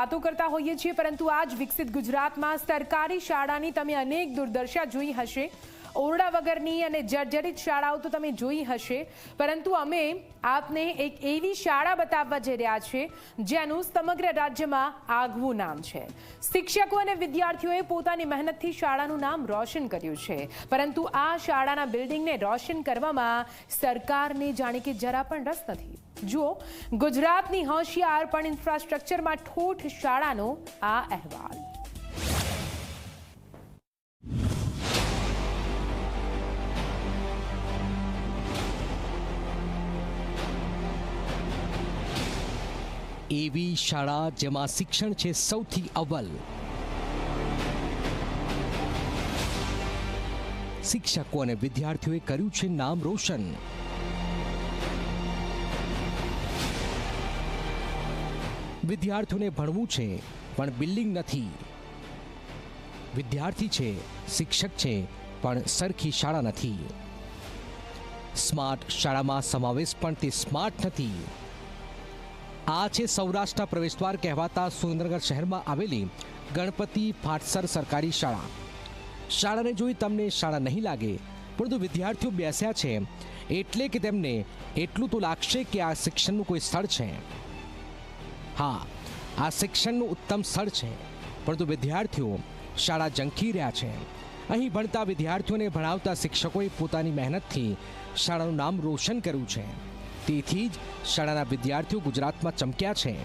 વાતો કરતા હોઈએ છીએ, પરંતુ આજ વિકસિત ગુજરાતમાં સરકારી શાળાની તમે અનેક દુર્દશા જોઈ હશે. ઓરડા વગરની અને જર્જરિત શાળાઓ તો તમે જોઈ હશે, પરંતુ અમે આપને એક એવી શાળા બતાવવા જઈ રહ્યા છે, જેનું સમગ્ર રાજ્યમાં આગવું નામ છે. શિક્ષકો અને વિદ્યાર્થીઓએ પોતાની મહેનતથી શાળાનું નામ રોશન કર્યું છે, પરંતુ આ શાળાના બિલ્ડિંગને રોશન કરવામાં સરકારને જાણે કે જરા પણ રસ નથી. જુઓ, ગુજરાતની હોશિયાર પણ ઇન્ફ્રાસ્ટ્રક્ચરમાં ઠોઠ શાળાનો આ અહેવાલ. એવી શાળા જેમાં શિક્ષણ છે સૌથી અવ્વલ. શિક્ષકો અને વિદ્યાર્થીઓએ કર્યું છે નામ રોશન. વિદ્યાર્થીઓને ભણવું છે, પણ બિલ્ડિંગ નથી. વિદ્યાર્થી છે, શિક્ષક છે, પણ સરખી શાળા નથી. સ્માર્ટ શાળામાં સમાવેશ પણ તે સ્માર્ટ નથી. આ છે સૌરાષ્ટ્રના પ્રવેશદ્વાર કહેવાતા સુરેન્દ્રનગર શહેરમાં આવેલી ગણપતિ ફાટસર સરકારી શાળા. શાળાને જોઈ તમને શાળા નહીં લાગે, પરંતુ વિદ્યાર્થીઓ બેસ્યા છે. એટલે કે તેમને એટલું તો લાગશે કે આ શિક્ષણનું કોઈ સ્થળ છે. હા, આ શિક્ષણનું ઉત્તમ સ્થળ છે. પરંતુ વિદ્યાર્થીઓ શાળા ઝંખી રહ્યા છે. અહીં ભણતા વિદ્યાર્થીઓને ભણાવતા શિક્ષકોએ પોતાની મહેનતથી શાળાનું નામ રોશન કર્યું છે. તેથી જ શાળાના વિદ્યાર્થીઓ ગુજરાતમાં ચમક્યા છે.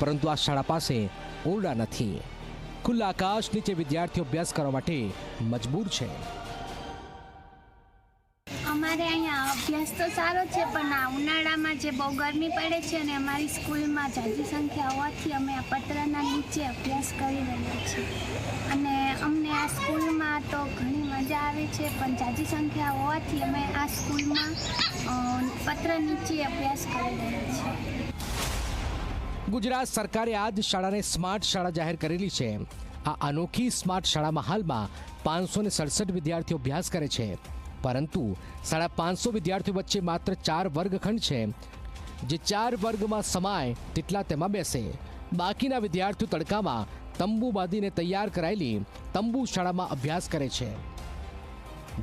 પરંતુ આ શાળા પાસે ઓરડા નથી. ખુલ્લા આકાશ નીચે વિદ્યાર્થીઓ અભ્યાસ કરવા માટે મજબૂર છે. અભ્યાસ તો સારો છે, પણ આ ઉનાળામાં જે બહુ ગરમી પડે છે અને અમારી સ્કૂલમાં જાજી સંખ્યા હોવાથી અમે આ પતરાના નીચે અભ્યાસ કરી રહ્યા છીએ. અને અમને આ સ્કૂલમાં તો ઘણી મજા આવે છે, પણ જાજી સંખ્યા હોવાથી અમે આ સ્કૂલમાં પત્ર નીચે અભ્યાસ કરી રહ્યા છીએ. ગુજરાત સરકારે આજ શાળાને સ્માર્ટ શાળા જાહેર કરેલી છે. આ અનોખી સ્માર્ટ શાળામાં હાલમાં પાંચસો ને સડસઠ વિદ્યાર્થીઓ અભ્યાસ કરે છે. પરંતુ સાડા પાંચસો વિદ્યાર્થીઓ વચ્ચે માત્ર ચાર વર્ગખંડ છે, જે ચાર વર્ગમાં સમાય તેટલા તેમાં બેસે. બાકીના વિદ્યાર્થીઓ તડકામાં તંબુ બાંધીને તૈયાર કરાયેલી તંબુ શાળામાં અભ્યાસ કરે છે.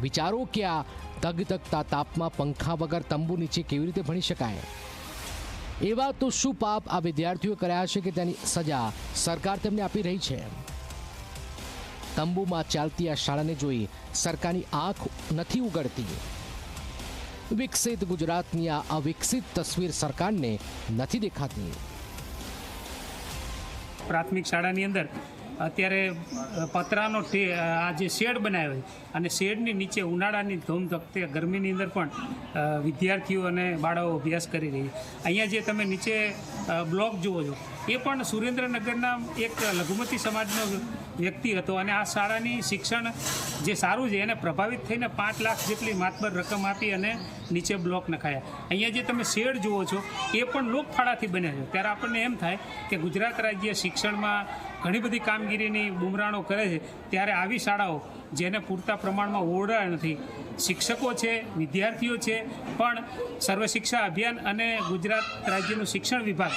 વિચારો કે આ ધગધગતા તાપમાં પંખા વગર તંબુ નીચે કેવી રીતે ભણી શકાય? એવા તો શું પાપ આ વિદ્યાર્થીઓ કર્યા છે કે તેની સજા સરકાર તેમને આપી રહી છે? તંબુમાં ચાલતી આ શાળાને જોઈ સરકારની આંખ નથી ઉગડતી. વિકસિત ગુજરાતની આ અવિકસિત તસવીર સરકારને નથી દેખાતી. પ્રાથમિક શાળાની અંદર અત્યારે પતરાનો આ જે શેડ બનાવ્યો અને શેડની નીચે ઉનાળાની ધૂમધકતે ગરમીની અંદર પણ વિદ્યાર્થીઓ અને બાળકો અભ્યાસ કરી રહી છે. અહીંયા જે તમે નીચે બ્લોક જુઓ છો, એ પણ સુરેન્દ્રનગરના એક લઘુમતી સમાજનો વ્યક્તિ હતો અને આ શાળાની શિક્ષણ જે સારું છે, એને પ્રભાવિત થઈને પાંચ લાખ જેટલી માતબર રકમ આપી અને નીચે બ્લોક નખાયા. અહીંયા જે તમે શેડ જુઓ છો, એ પણ લોકફાળાથી બને છે. ત્યારે આપણને એમ થાય કે ગુજરાત રાજ્ય શિક્ષણમાં ઘણી બધી કામગીરીની બુમરાણો કરે છે. ત્યારે આવી શાળાઓ જેને પૂરતા પ્રમાણમાં ઓરડા નથી. શિક્ષકો છે, વિદ્યાર્થીઓ છે, પણ સર્વ શિક્ષા અભિયાન અને ગુજરાત રાજ્યનું શિક્ષણ વિભાગ.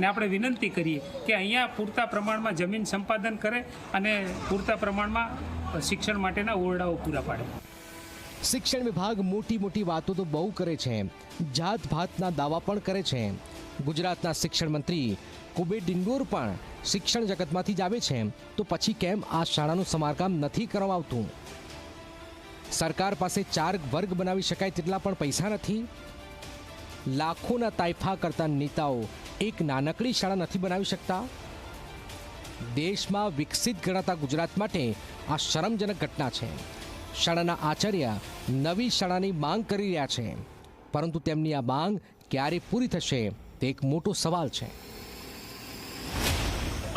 ને આપણે વિનંતી કરીએ કે અહીંયા પૂરતા પ્રમાણમાં જમીન સંપાદન કરે અને પૂરતા પ્રમાણમાં શિક્ષણ માટેના ઓરડાઓ પૂરા પાડે. શિક્ષણ વિભાગ મોટી મોટી વાતો તો બહુ કરે છે. જાત ભાતના દાવા પણ કરે છે. ગુજરાતના શિક્ષણ મંત્રી કુબેર ડિંડોર પણ શિક્ષણ જગતમાંથી જ આવે છે. તો પછી કેમ આ શાળાનું સમારકામ નથી કરવામાં આવતું? સરકાર પાસે ચાર વર્ગ બનાવી શકાય તેટલા પણ પૈસા નથી? લાખોના તાઇફા કરતા નેતાઓ એક નાનકડી શાળા નથી બનાવી શકતા? દેશમાં વિકસિત ગણાતા ગુજરાત માટે આ શરમજનક ઘટના છે. શાળાના આચાર્ય નવી શાળાની માંગ કરી રહ્યા છે. પરંતુ તેમની આ માંગ ક્યારે પૂરી થશે તે એક મોટો સવાલ છે.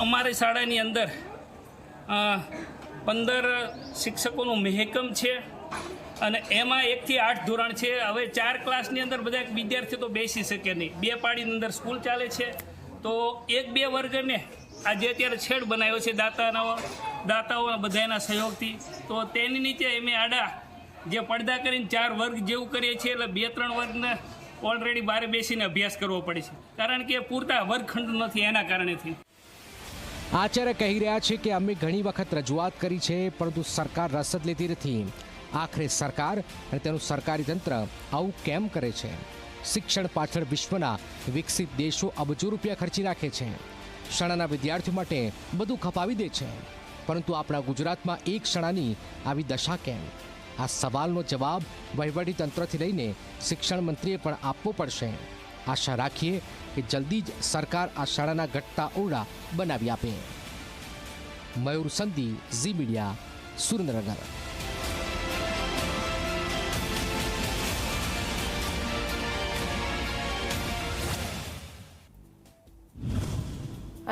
અમારી શાળાની અંદર પંદર શિક્ષકોનું મહેકમ છે અને એમાં એકથી આઠ ધોરણ છે. હવે ચાર ક્લાસની અંદર બધા વિદ્યાર્થીઓ તો બેસી શકે નહીં. બે પાડીની અંદર સ્કૂલ ચાલે છે. તો એક બે વર્ગને આ જે અત્યારે છેડ બનાવ્યો છે દાતાના દાતાઓ બધાના સહયોગથી. તો તેની નીચે અમે આડા જે પડદા કરીને ચાર વર્ગ જેવું કરીએ છીએ, એટલે બે ત્રણ વર્ગને ઓલરેડી બહાર બેસીને અભ્યાસ કરવો પડે છે. કારણ કે પૂરતા વર્ગખંડ નથી એના કારણેથી આચાર્ય કહી રહ્યા છે કે અમે ઘણી વખત રજૂઆત કરી છે, પરંતુ સરકાર રસદ લેતી નથી. આખરે સરકાર અને તેનું સરકારી તંત્ર આવું કેમ કરે છે? શિક્ષણ પાછળ વિશ્વના વિકસિત દેશો અબજો રૂપિયા ખર્ચી રાખે છે. શાળાના વિદ્યાર્થીઓ માટે બધું ખપાવી દે છે. પરંતુ આપણા ગુજરાતમાં એક શાળાની આવી દશા કેમ? આ સવાલનો જવાબ વહીવટી તંત્રથી લઈને શિક્ષણ મંત્રીએ પણ આપવો પડશે. આશા રાખીએ કે જલ્દી જ સરકાર આ શાળાના ઘટતા ઓરડા બનાવી આપે. મયુર સંધી ઝી મીડિયા, સુરેન્દ્રનગર.